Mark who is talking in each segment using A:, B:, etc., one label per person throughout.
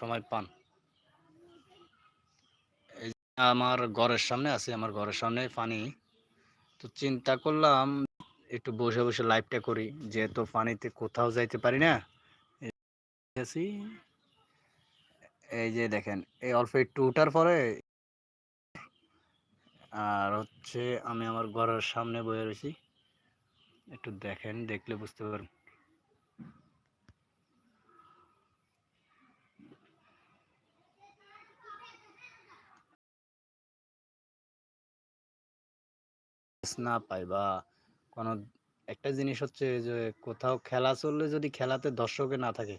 A: সময় পান? এই আমার ঘরের সামনে আছে, আমার ঘরের সামনে পানি। তো চিন্তা করলাম, একটু বসে বসে লাইভটা করি, যেহেতু পানিতে কোথাও যাইতে পারি না। এই যে দেখেন, এই অল্প একটু উঠার পরে আর হচ্ছে আমি আমার ঘরের সামনে বয়ে রয়েছি। একটু দেখেন, দেখলে বুঝতে পারবেন। না পাই বা কোনো একটা জিনিস হচ্ছে যে কোথাও খেলা চললে যদি খেলাতে দর্শকে না থাকে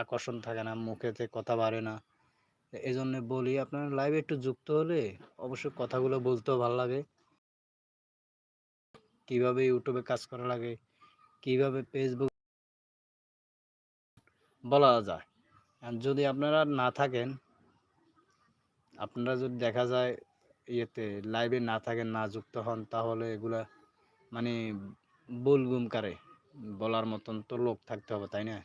A: আকর্ষণ থাকে না, মুখেতে কথা বাড়ে না। এই জন্য বলি আপনার লাইভে একটু যুক্ত হলে অবশ্যই কথাগুলো বলতেও ভালো লাগে। কীভাবে ইউটিউবে কাজ করা লাগে, কীভাবে ফেসবুক বলা যায়। যদি আপনারা না থাকেন আপনারা যদি দেখা যায় ইয়েতে লাইভে না থাকেন, না যুক্ত হন, তাহলে এগুলা মানে বুলগুম কারে? বলার মতন তো লোক থাকতে হবে, তাই না?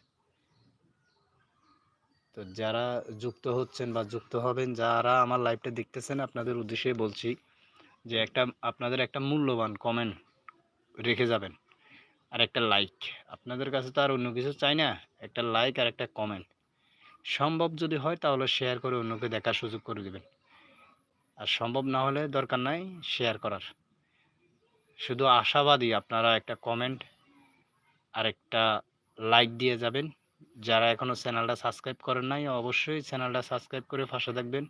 A: তো যারা যুক্ত হচ্ছেন বা যুক্ত হবেন, যারা আমার লাইভটা দেখতেছেন, আপনাদের উদ্দেশ্যে বলছি যে একটা, আপনাদের একটা মূল্যবান কমেন্ট রেখে যাবেন। আর একটা লাইক আপনাদের কাছে তো আর অন্য কিছু চাই না। একটা লাইক আর একটা কমেন্ট সম্ভব যদি হয়, তাহলে শেয়ার করে অন্যকে দেখার সুযোগ করে দেবেন। আর সম্ভব না হলে দরকার নাই শেয়ার করার। শুধু আশাবাদী আপনারা একটা কমেন্ট আর একটা লাইক দিয়ে যাবেন। যারা এখনও চ্যানেলটা সাবস্ক্রাইব করেন নাই, অবশ্যই চ্যানেলটা সাবস্ক্রাইব করে পাশে থাকবেন।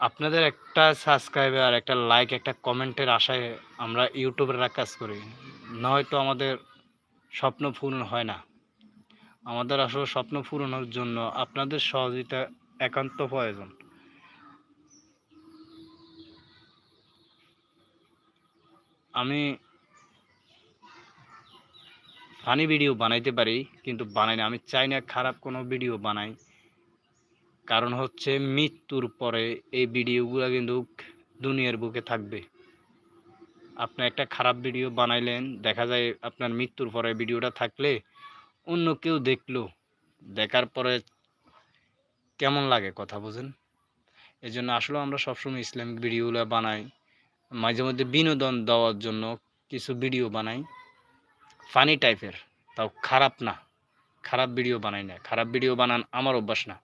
A: আপনাদের একটা সাবস্ক্রাইবে আর একটা লাইক একটা কমেন্টের আশায় আমরা ইউটিউবেরা কাজ করি। নয়তো আমাদের স্বপ্ন পূরণ হয় না। আমাদের আসলে স্বপ্ন পূরণের জন্য আপনাদের সহযোগিতা একান্ত প্রয়োজন। আমি ফানি ভিডিও বানাইতে পারি, কিন্তু বানাই না আমি চাই না খারাপ কোনো ভিডিও বানাই। কারণ হচ্ছে মৃত্যুর পরে এই ভিডিওগুলো কিন্তু দুনিয়ার বুকে থাকবে। আপনি একটা খারাপ ভিডিও বানাইলেন, দেখা যায় আপনার মৃত্যুর পরে ভিডিওটা থাকলে অন্য কেউ দেখল, দেখার পরে কেমন লাগে কথা বোঝেন এই জন্য আসলে আমরা সবসময় ইসলামিক ভিডিওগুলো বানাই, মাঝে মধ্যে বিনোদন দেওয়ার জন্য কিছু ভিডিও বানাই। ফানি টাইপের, তাও খারাপ না, খারাপ ভিডিও বানাই না, খারাপ ভিডিও বানান আমার অভ্যাস না,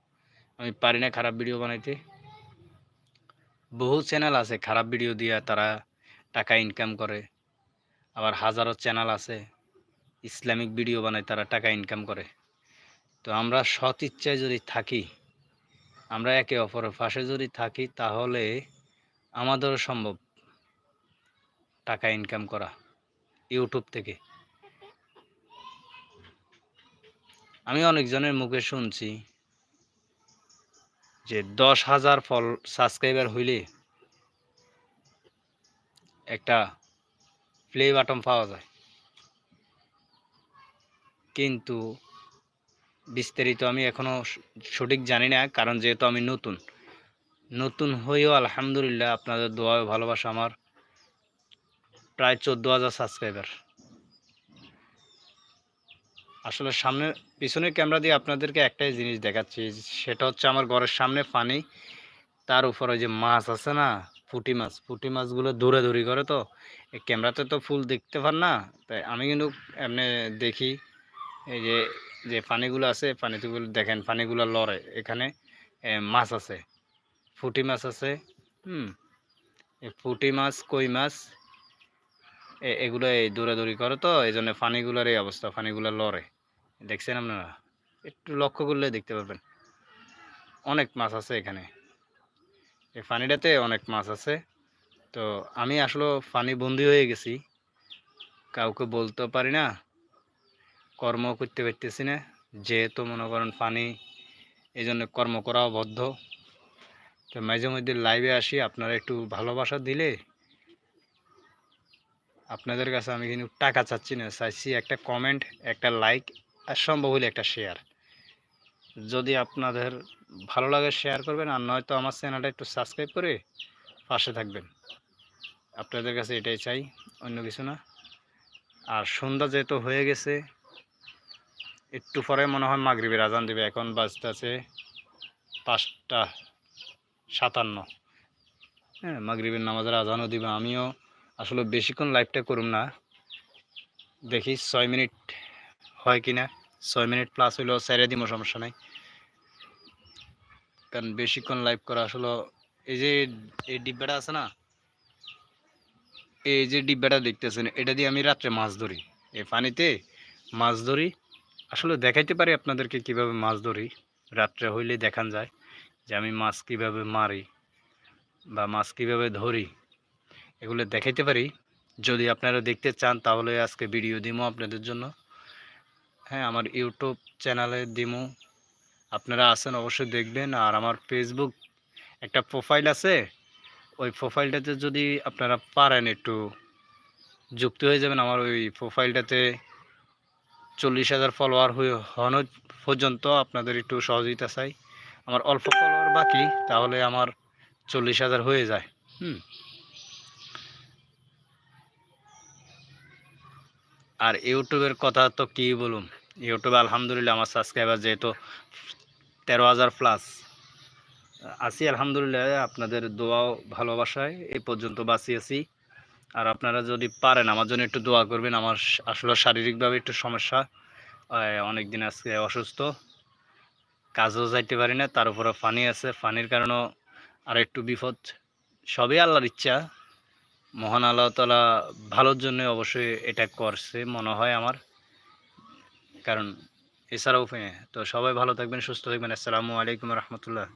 A: আমি পারি না খারাপ ভিডিও বানাইতে। বহু চ্যানেল আছে খারাপ ভিডিও দিয়ে তারা টাকা ইনকাম করে, আবার হাজারো চ্যানেল আছে। ইসলামিক ভিডিও বানায় তারা টাকা ইনকাম করে। তো আমরা সৎ ইচ্ছায় যদি থাকি, আমরা একে অপরের পাশে যদি থাকি, তাহলে আমাদেরও সম্ভব টাকা ইনকাম করা ইউটিউব থেকে। আমি অনেকজনের মুখে শুনছি যে দশ হাজার ফল সাবস্ক্রাইবার হইলে একটা প্লে বাটন পাওয়া যায়। কিন্তু বিস্তারিত আমি এখনও সঠিক জানি না, কারণ যেহেতু আমি নতুন। নতুন হয়েও আলহামদুলিল্লাহ আপনাদের দোয়া ভালোবাসা আমার প্রায় চোদ্দ হাজার সাবস্ক্রাইবার আসলে সামনে, পিছনে ক্যামেরা দিয়ে আপনাদেরকে একটাই জিনিস দেখাচ্ছি, সেটা হচ্ছে আমার ঘরের সামনে পানি, তার উপরে যে মাছ আছে না, পুঁটি মাছ, পুঁটি মাছগুলো দৌড়াদৌড়ি করে তো ক্যামেরাতে তো ফুল দেখতে পান না, তাই আমি কিন্তু এমনি দেখি। এই যে যে পানিগুলো আছে, পানিগুলো দেখেন, পানিগুলো লড়ে। এখানে মাছ আছে। পুঁটি মাছ আছে, হুম। এই পুঁটি মাছ, কই মাছ এগুলো এই দৌড়াদৌড়ি করে তো এই জন্য পানিগুলোর এই অবস্থা, পানিগুলো লড়ে। দেখছেন আপনারা? একটু লক্ষ্য করলে দেখতে পারবেন। অনেক মাছ আছে এখানে। এই পানিটাতে অনেক মাছ আছে। তো আমি আসলে পানি বন্দি হয়ে গেছি। কাউকে বলতেও পারি না। কর্ম করতে পারতেছি না। যেহেতু মনে করেন পানি এই জন্য কর্ম করাও বদ্ধ। তো মাঝে মধ্যে লাইভে আসি, আপনারা একটু ভালোবাসা দিলে আপনাদের কাছে আমি কিন্তু টাকা চাচ্ছি না, চাইছি একটা কমেন্ট একটা লাইক আর সম্ভব হলে একটা শেয়ার যদি আপনাদের ভালো লাগে শেয়ার করবেন, আর নয়তো আমার চ্যানেলটা একটু সাবস্ক্রাইব করে পাশে থাকবেন। আপনাদের কাছে এটাই চাই, অন্য কিছু না। আর সন্ধ্যা যেহেতু হয়ে গেছে একটু পরে মনে হয় মাগরিবের আজান দেবে। এখন বাজতেছে পাঁচটা সাতান্ন। হ্যাঁ মাগরিবের নামাজের আজানও দিবে। আমিও আসলে বেশিক্ষণ লাইভটা করুম না। দেখি ছয় মিনিট হয় কি না ছয় মিনিট প্লাস হইলেও ছেড়ে দিব সমস্যা নাই। কারণ বেশিক্ষণ লাইভ করা আসলে এই যে, এই ডিব্বাটা আছে না? এই যে ডিব্বাটা দেখতেছেন, এটা দিয়ে আমি রাত্রে মাছ ধরি। এই পানিতে মাছ ধরি আসলে দেখাইতে পারি আপনাদেরকে কীভাবে মাছ ধরি। রাত্রে হইলে দেখান যায় যে আমি মাছ কীভাবে মারি বা মাছ কীভাবে ধরি। এগুলো দেখাইতে পারি। যদি আপনারা দেখতে চান তাহলে আজকে ভিডিও দিমো আপনাদের জন্য। হ্যাঁ আমার ইউটিউব চ্যানেলে দিমো। আপনারা আছেন অবশ্যই দেখবেন। আর আমার ফেসবুক একটা প্রোফাইল আছে। ওই প্রোফাইলটাতে যদি আপনারা পারেন একটু যুক্ত হয়ে যাবেন। আমার ওই প্রোফাইলটাতে চল্লিশ হাজার ফলোয়ার হওয়ানো পর্যন্ত আপনাদের একটু সহযোগিতা চাই। আমার অল্প ফলোয়ার বাকি, তাহলে আমার চল্লিশ হাজার হয়ে যায়। হুম। আর ইউটিউবের কথা তো কী বলুন ইউটিউবে আলহামদুলিল্লাহ আমার সাবস্ক্রাইবার যেহেতু তেরো হাজার প্লাস আছি আলহামদুলিল্লাহ, আপনাদের দোয়াও ভালোবাসায়, এই পর্যন্ত বাঁচিয়েছি। আর আপনারা যদি পারেন, আমার জন্য একটু দোয়া করবেন। আমার আসলে শারীরিকভাবে একটু সমস্যা। অনেক দিন আজকে অসুস্থ। কাজও যাইতে পারি না, তার উপরে পানি আছে। পানির কারণেও আর একটু বিপদ। সবই আল্লাহর ইচ্ছা। মহান আল্লাহ তালা ভালোর জন্য অবশ্যই এটা করছে, মনে হয় আমার। কারণ এছাড়াও তো সবাই ভালো থাকবেন, সুস্থ থাকবেন। আসসালামু আলাইকুম রহমতুল্লাহ।